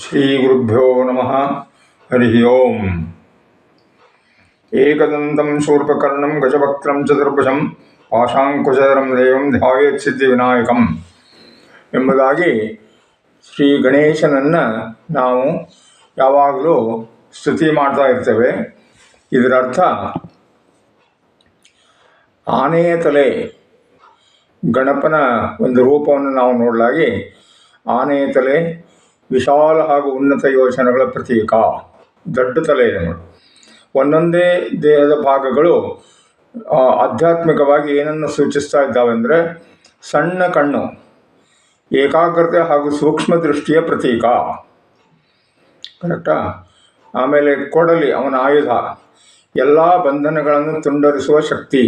श्रीगुरुभ्यो नमः हरिः ओम् एकदन्तं शूर्पकर्णं गजवक्त्रं ಚತುರ್ಭುಜಂ ಪಾಶಾಂಕುಶಧರಂ ದೇವಂ ಧ್ಯಾಯೇತ್ ಸಿದ್ಧಿವಿನಾಯಕಂ ಎಂಬುದಾಗಿ ಶ್ರೀ ಗಣೇಶನನ್ನು ನಾವು ಯಾವಾಗಲೂ ಸ್ತುತಿ ಮಾಡ್ತಾ ಇರ್ತೇವೆ ಇದರ ಅರ್ಥ ಆನೆಯ ತಲೆ ಗಣಪನ ಒಂದು ರೂಪವನ್ನು ನಾವು ನೋಡಲಾಗಿ ಆನೆಯ ತಲೆ ವಿಶಾಲ ಹಾಗೂ ಉನ್ನತ ಯೋಜನೆಗಳ ಪ್ರತೀಕ. ದೊಡ್ಡ ತಲೆ ಇದೆ ನೋಡಿ ಒಂದೊಂದೇ ದೇಹದ ಭಾಗಗಳು ಆಧ್ಯಾತ್ಮಿಕವಾಗಿ ಏನನ್ನು ಸೂಚಿಸ್ತಾ ಇದ್ದಾವೆ ಅಂದರೆ ಸಣ್ಣ ಕಣ್ಣು, ಏಕಾಗ್ರತೆ ಹಾಗೂ ಸೂಕ್ಷ್ಮ ದೃಷ್ಟಿಯ ಪ್ರತೀಕ. ಕರೆಕ್ಟಾ? ಆಮೇಲೆ ಕೊಡಲಿ, ಅವನ ಆಯುಧ. ಎಲ್ಲ ಬಂಧನಗಳನ್ನು ತುಂಡರಿಸುವ ಶಕ್ತಿ.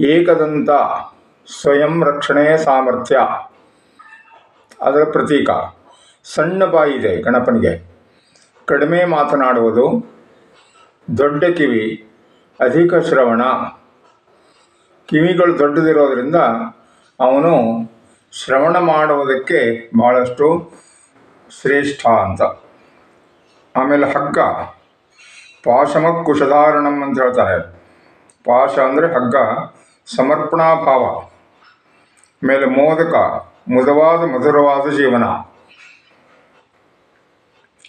ಏಕದಂತ ಸ್ವಯಂ ರಕ್ಷಣೆಯ ಸಾಮರ್ಥ್ಯ. ಅದರ ಪ್ರತೀಕ. ಸಣ್ಣ ಬಾಯಿ ಇದೆ ಗಣಪನಿಗೆ. ಕಡಿಮೆ ಮಾತನಾಡುವುದು ದೊಡ್ಡ ಕಿವಿ, ಅಧಿಕ ಶ್ರವಣ. ಕಿವಿಗಳು ದೊಡ್ಡದಿರೋದ್ರಿಂದ ಅವನು ಶ್ರವಣ ಮಾಡುವುದಕ್ಕೆ ಬಹಳಷ್ಟು ಶ್ರೇಷ್ಠ ಅಂತ. ಆಮೇಲೆ ಹಗ್ಗ. ಪಾಶಮ ಕುಶಧಾರಣಂ ಅಂತ ಹೇಳ್ತಾರೆ. ಪಾಶ ಅಂದರೆ ಹಗ್ಗ, ಸಮರ್ಪಣಾ ಭಾವ. ಮೇಲೆ ಮೋದಕ, ಮುದವಾದ ಮಧುರವಾದ ಜೀವನ.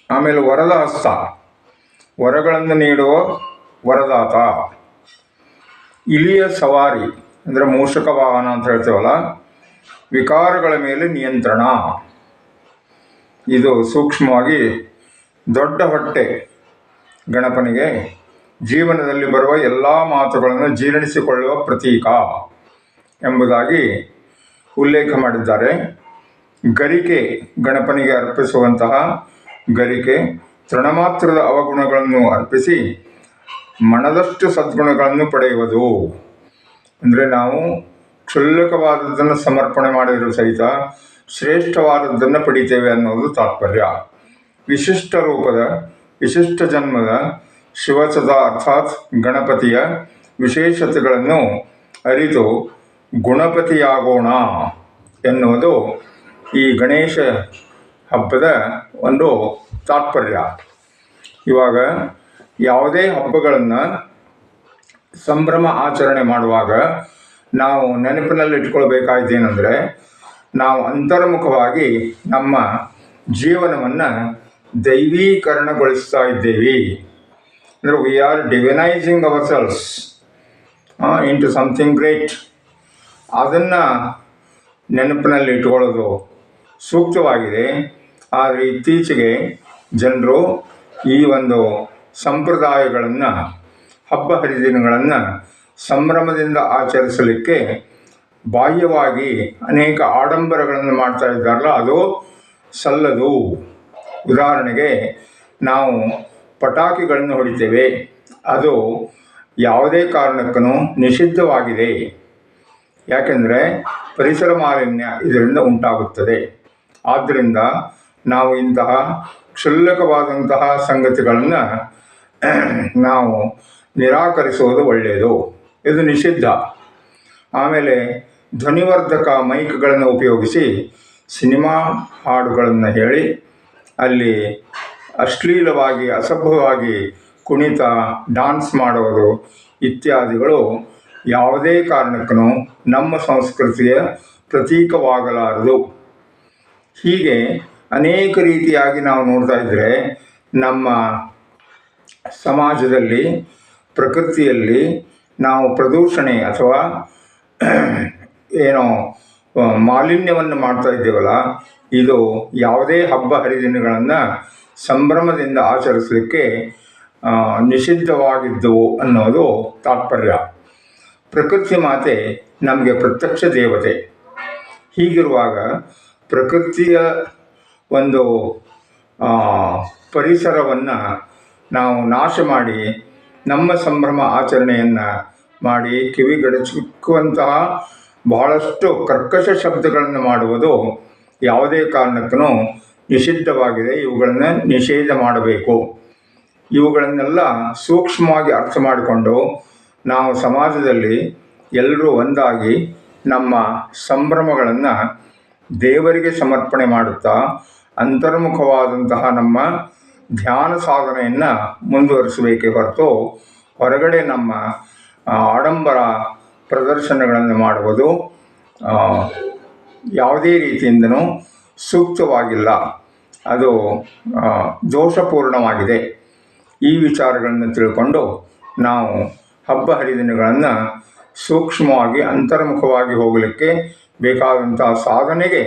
ಆಮೇಲೆ ವರದ ಹಸ್ತ. ವರಗಳನ್ನು ನೀಡುವ ವರದಾತ. ಇಲಿಯ ಸವಾರಿ, ಅಂದರೆ ಮೂಷಕ ವಾಹನ ಅಂತ ಹೇಳ್ತೇವಲ್ಲ, ವಿಕಾರಗಳ ಮೇಲೆ ನಿಯಂತ್ರಣ. ಇದು ಸೂಕ್ಷ್ಮವಾಗಿ ದೊಡ್ಡ ಹೊಟ್ಟೆ ಗಣಪನಿಗೆ ಜೀವನದಲ್ಲಿ ಬರುವ ಎಲ್ಲ ಮಾತುಗಳನ್ನು ಜೀರ್ಣಿಸಿಕೊಳ್ಳುವ ಪ್ರತೀಕ ಎಂಬುದಾಗಿ ಉಲ್ಲೇಖ ಮಾಡಿದ್ದಾರೆ. ಗರಿಕೆ ಗಣಪನಿಗೆ ಅರ್ಪಿಸುವಂತಹ ಗರಿಕೆ, ತೃಣಮಾತ್ರದ ಅವಗುಣಗಳನ್ನು ಅರ್ಪಿಸಿ ಮಣದಷ್ಟು ಸದ್ಗುಣಗಳನ್ನು ಪಡೆಯುವುದು. ಅಂದರೆ ನಾವು ಕ್ಷುಲ್ಲಕವಾದದ್ದನ್ನು ಸಮರ್ಪಣೆ ಮಾಡಿದರೂ ಸಹಿತ ಶ್ರೇಷ್ಠವಾದದ್ದನ್ನು ಪಡಿತೇವೆ ಅನ್ನೋದು ತಾತ್ಪರ್ಯ. ವಿಶಿಷ್ಟ ರೂಪದ, ವಿಶಿಷ್ಟ ಜನ್ಮದ, ಶಿವಸದ ಅರ್ಥಾತ್ ಗಣಪತಿಯ ವಿಶೇಷತೆಗಳನ್ನು ಅರಿತು ಗುಣಪತಿಯಾಗೋಣ ಎನ್ನುವುದು ಈ ಗಣೇಶ ಹಬ್ಬದ ಒಂದು ತಾತ್ಪರ್ಯ. ಇವಾಗ ಯಾವುದೇ ಹಬ್ಬಗಳನ್ನು ಸಂಭ್ರಮ ಆಚರಣೆ ಮಾಡುವಾಗ ನಾವು ನೆನಪಿನಲ್ಲಿ ಇಟ್ಕೊಳ್ಬೇಕಾದ್ದೇನೆಂದರೆ ನಾವು ಅಂತರ್ಮುಖವಾಗಿ ನಮ್ಮ ಜೀವನವನ್ನು ದೈವೀಕರಣಗೊಳಿಸ್ತಾ ಇದ್ದೇವೆ ಅಂದರೆ we are divinising our selves in something great ಅದನ್ನು ನೆನಪಿನಲ್ಲಿ ಇಟ್ಕೊಳ್ಳೋದು ಸೂಕ್ತವಾಗಿದೆ. ಆದರೆ ಇತ್ತೀಚೆಗೆ ಜನರು ಈ ಒಂದು ಸಂಪ್ರದಾಯಗಳನ್ನು, ಹಬ್ಬ ಹರಿದಿನಗಳನ್ನು ಸಂಭ್ರಮದಿಂದ ಆಚರಿಸಲಿಕ್ಕೆ ಬಾಹ್ಯವಾಗಿ ಅನೇಕ ಆಡಂಬರಗಳನ್ನು ಮಾಡ್ತಾ ಇದ್ದಾರಲ್ಲ, ಅದು ಸಲ್ಲದು. ಉದಾಹರಣೆಗೆ, ನಾವು ಪಟಾಕಿಗಳನ್ನು ಹೊಡಿತೇವೆ. ಅದು ಯಾವುದೇ ಕಾರಣಕ್ಕೂ ನಿಷಿದ್ಧವಾಗಿದೆ. ಯಾಕೆಂದರೆ ಪರಿಸರ ಮಾಲಿನ್ಯ ಇದರಿಂದ ಉಂಟಾಗುತ್ತದೆ. ಆದ್ದರಿಂದ ನಾವು ಇಂತಹ ಕ್ಷುಲ್ಲಕವಾದಂತಹ ಸಂಗತಿಗಳನ್ನು ನಾವು ನಿರಾಕರಿಸುವುದು ಒಳ್ಳೆಯದು. ಇದು ನಿಷಿದ್ಧ. ಆಮೇಲೆ ಧ್ವನಿವರ್ಧಕ ಮೈಕ್ಗಳನ್ನು ಉಪಯೋಗಿಸಿ ಸಿನಿಮಾ ಹಾಡುಗಳನ್ನು ಹೇಳಿ, ಅಲ್ಲಿ ಅಶ್ಲೀಲವಾಗಿ, ಅಸಭ್ಯವಾಗಿ ಕುಣಿತ, ಡಾನ್ಸ್ ಮಾಡೋದು ಇತ್ಯಾದಿಗಳು ಯಾವುದೇ ಕಾರಣಕ್ಕೂ ನಮ್ಮ ಸಂಸ್ಕೃತಿಯ ಪ್ರತೀಕವಾಗಲಾರದು. ಹೀಗೆ ಅನೇಕ ರೀತಿಯಾಗಿ ನಾವು ನೋಡ್ತಾ ಇದ್ದರೆ ನಮ್ಮ ಸಮಾಜದಲ್ಲಿ, ಪ್ರಕೃತಿಯಲ್ಲಿ ನಾವು ಪ್ರದೂಷಣೆ ಅಥವಾ ಏನೋ ಮಾಲಿನ್ಯವನ್ನು ಮಾಡ್ತಾ ಇದ್ದೇವಲ್ಲ, ಇದು ಯಾವುದೇ ಹಬ್ಬ ಹರಿದಿನಗಳನ್ನು ಸಂಭ್ರಮದಿಂದ ಆಚರಿಸಲಿಕ್ಕೆ ನಿಷಿದ್ಧವಾಗಿದ್ದು ಅನ್ನೋದು ತಾತ್ಪರ್ಯ. ಪ್ರಕೃತಿ ಮಾತೆ ನಮಗೆ ಪ್ರತ್ಯಕ್ಷ ದೇವತೆ. ಹೀಗಿರುವಾಗ ಪ್ರಕೃತಿಯ ಒಂದು ಪರಿಸರವನ್ನು ನಾವು ನಾಶ ಮಾಡಿ, ನಮ್ಮ ಸಂಭ್ರಮ ಆಚರಣೆಯನ್ನು ಮಾಡಿ ಕಿವಿಗಡಚಿಕ್ಕುವಂತಹ ಬಹಳಷ್ಟು ಕರ್ಕಶ ಶಬ್ದಗಳನ್ನು ಮಾಡುವುದು ಯಾವುದೇ ಕಾರಣಕ್ಕೂ ನಿಷಿದ್ಧವಾಗಿದೆ. ಇವುಗಳನ್ನು ನಿಷೇಧ ಮಾಡಬೇಕು. ಇವುಗಳನ್ನೆಲ್ಲ ಸೂಕ್ಷ್ಮವಾಗಿ ಅರ್ಥ ಮಾಡಿಕೊಂಡು ನಾವು ಸಮಾಜದಲ್ಲಿ ಎಲ್ಲರೂ ಒಂದಾಗಿ ನಮ್ಮ ಸಂಭ್ರಮಗಳನ್ನು ದೇವರಿಗೆ ಸಮರ್ಪಣೆ ಮಾಡುತ್ತಾ ಅಂತರ್ಮುಖವಾದಂತಹ ನಮ್ಮ ಧ್ಯಾನ ಸಾಧನೆಯನ್ನು ಮುಂದುವರಿಸಬೇಕೇ ಹೊರತು ಹೊರಗಡೆ ನಮ್ಮ ಆಡಂಬರ ಪ್ರದರ್ಶನಗಳನ್ನು ಮಾಡುವುದು ಯಾವುದೇ ರೀತಿಯಿಂದನೂ ಸೂಕ್ತವಾಗಿಲ್ಲ. ಅದು ದೋಷಪೂರ್ಣವಾಗಿದೆ. ಈ ವಿಚಾರಗಳನ್ನು ತಿಳ್ಕೊಂಡು ನಾವು ಹಬ್ಬ ಹರಿದಿನಗಳನ್ನು ಸೂಕ್ಷ್ಮವಾಗಿ, ಅಂತರ್ಮುಖವಾಗಿ ಹೋಗಲಿಕ್ಕೆ ಬೇಕಾದಂಥ ಸಾಧನೆಗೆ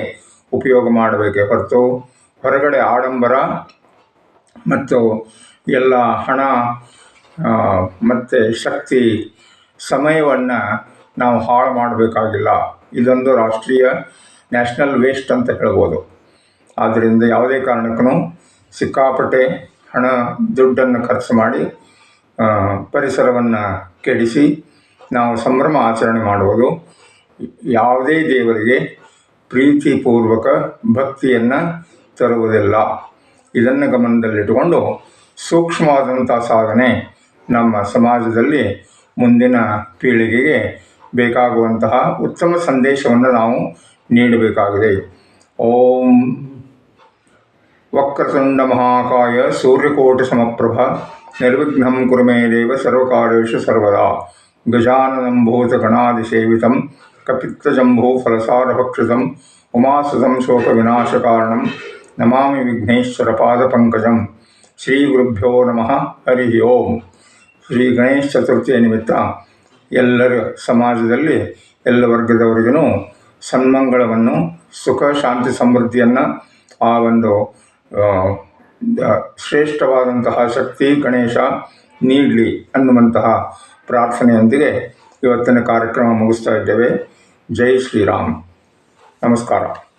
ಉಪಯೋಗ ಮಾಡಬೇಕೇ ಹೊರತು ಹೊರಗಡೆ ಆಡಂಬರ ಮತ್ತು ಎಲ್ಲ ಹಣ ಮತ್ತು ಶಕ್ತಿ, ಸಮಯವನ್ನು ನಾವು ಹಾಳು ಮಾಡಬೇಕಾಗಿಲ್ಲ. ಇದೊಂದು ರಾಷ್ಟ್ರೀಯ ನ್ಯಾಷನಲ್ ವೇಸ್ಟ್ ಅಂತ ಹೇಳ್ಬೋದು. ಆದ್ದರಿಂದ ಯಾವುದೇ ಕಾರಣಕ್ಕೂ ಸಿಕ್ಕಾಪಟ್ಟೆ ಹಣ, ದುಡ್ಡನ್ನು ಖರ್ಚು ಮಾಡಿ ಪರಿಸರವನ್ನು ಕೆಡಿಸಿ ನಾವು ಸಂಭ್ರಮ ಆಚರಣೆ ಮಾಡುವುದು ಯಾವುದೇ ದೇವರಿಗೆ ಪ್ರೀತಿಪೂರ್ವಕ ಭಕ್ತಿಯನ್ನು ತರುವುದಿಲ್ಲ. ಇದನ್ನು ಗಮನದಲ್ಲಿಟ್ಟುಕೊಂಡು ಸೂಕ್ಷ್ಮವಾದಂಥ ಸಾಧನೆ ನಮ್ಮ ಸಮಾಜದಲ್ಲಿ ಮುಂದಿನ ಪೀಳಿಗೆಗೆ ಬೇಕಾಗುವಂತಹ ಉತ್ತಮ ಸಂದೇಶವನ್ನು ನಾವು ನೀಡಬೇಕಾಗಿದೆ. ಓಂ ವಕ್ರತುಂಡ ಮಹಾಕಾಯ ಸೂರ್ಯಕೋಟಿ ಸಮಪ್ರಭ ನಿರ್ವಿಘ್ನಂ ಕುರುಮೇ ದೇವ ಸರ್ವಕಾರ್ಯೇಷು ಸರ್ವದಾ. ಗಜಾನನಂ ಭೂತಗಣಾದಿಸೇವಿತಂ ಕಪಿತ್ತಜಂಭೂ ಶೋಕ ವಿನಾಶ ಕಾರಣಂ ನಮಾಮಿ ವಿಘ್ನೇಶ್ವರ ಪಾದಪಂಕಜಂ ಶ್ರೀ ಗುರುಭ್ಯೋ ನಮಃ ಹರಿ ಓಂ ಶ್ರೀ ಗಣೇಶ ಚತುರ್ಥಿಯ ನಿಮಿತ್ತ ಎಲ್ಲರ ಸಮಾಜದಲ್ಲಿ ಎಲ್ಲ ವರ್ಗದವರಿಗೂ ಸನ್ಮಂಗಳವನ್ನು, ಸುಖ, ಶಾಂತಿ, ಸಮೃದ್ಧಿಯನ್ನು ಆ ಒಂದು ಶ್ರೇಷ್ಠವಾದಂತಹ ಶಕ್ತಿ ಗಣೇಶ ನೀಡಲಿ ಅನ್ನುವಂತಹ ಪ್ರಾರ್ಥನೆಯೊಂದಿಗೆ ಇವತ್ತಿನ ಕಾರ್ಯಕ್ರಮ ಮುಗಿಸ್ತಾ ಇದ್ದೇವೆ. ಜೈ ಶ್ರೀರಾಮ್. ನಮಸ್ಕಾರ.